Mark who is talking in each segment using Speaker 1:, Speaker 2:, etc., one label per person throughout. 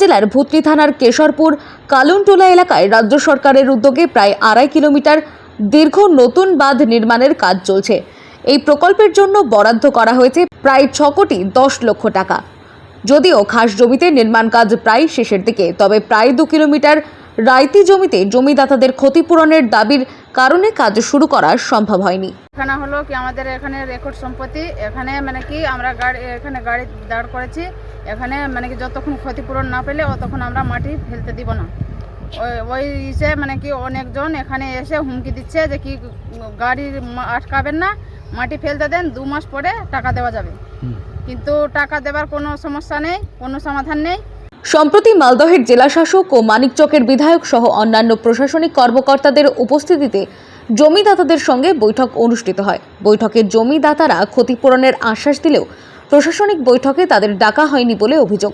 Speaker 1: জেলার ভূতনি থানার কেশরপুর কালুনটোলা এলাকায় রাজ্য সরকারের উদ্যোগে প্রায় আড়াই কিলোমিটার দীর্ঘ নতুন বাঁধ নির্মাণের কাজ চলছে। এই প্রকল্পের জন্য বরাদ্দ করা হয়েছে প্রায় ছ কোটি দশ লক্ষ টাকা। যদিও খাস জমিতে নির্মাণ কাজ প্রায় শেষের দিকে, তবে প্রায় দু কিলোমিটার রাইতি জমিতে জমিদাতাদের ক্ষতিপূরণের দাবির কারণে কাজ শুরু করা সম্ভব হয়নি।
Speaker 2: এখানে হলো কি আমাদের এখানে রেকর্ড সম্পত্তি এখানে মানে কি আমরা গাড়ি এখানে গাড়ি দাঁড় করেছি এখানে মানে কি যতক্ষণ ক্ষতিপূরণ না পেলে ততক্ষণ আমরা মাটি ফেলতে দিব না। ওই ওই ইসে মানে কি অনেকজন এখানে এসে হুমকি দিচ্ছে যে কি গাড়ি আটকাবেন না মাটি ফেলতে দেন দু মাস পরে টাকা দেওয়া যাবে। কিন্তু টাকা দেওয়ার কোনো সমস্যা নেই কোনো সমাধান নেই।
Speaker 1: সম্প্রতি মালদহের জেলাশাসক ও মানিকচকের বিধায়ক সহ অন্যান্য প্রশাসনিক কর্মকর্তাদের উপস্থিতিতে জমিদাতাদের সঙ্গে বৈঠক অনুষ্ঠিত হয়। বৈঠকে জমিদাতারা ক্ষতিপূরণের আশ্বাস দিলেও প্রশাসনিক বৈঠকে তাদের ডাকা হয়নি বলে অভিযোগ।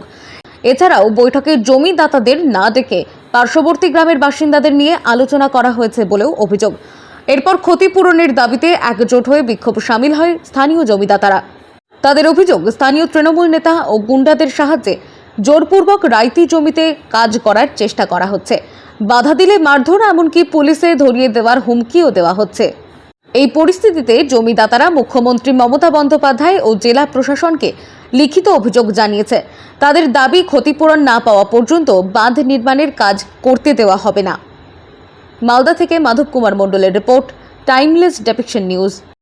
Speaker 1: এছাড়াও বৈঠকে জমিদাতাদের না ডেকে পার্শ্ববর্তী গ্রামের বাসিন্দাদের নিয়ে আলোচনা করা হয়েছে বলেও অভিযোগ। এরপর ক্ষতিপূরণের দাবিতে একজোট হয়ে বিক্ষোভ সামিল হয় স্থানীয় জমিদাতারা। তাদের অভিযোগ, স্থানীয় তৃণমূল নেতা ও গুন্ডাদের সাহায্যে জোরপূর্বক রাইতি জমিতে কাজ করার চেষ্টা করা হচ্ছে। বাধা দিলে মারধর, এমনকি পুলিশে ধরিয়ে দেওয়ার হুমকিও দেওয়া হচ্ছে। এই পরিস্থিতিতে জমিদাতারা মুখ্যমন্ত্রী মমতা বন্দ্যোপাধ্যায় ও জেলা প্রশাসনকে লিখিত অভিযোগ জানিয়েছে। তাদের দাবি, ক্ষতিপূরণ না পাওয়া পর্যন্ত বাঁধ নির্মাণের কাজ করতে দেওয়া হবে না। মালদা থেকে মাধব কুমার মণ্ডলের রিপোর্ট, টাইমলেস ডেপিকশন নিউজ।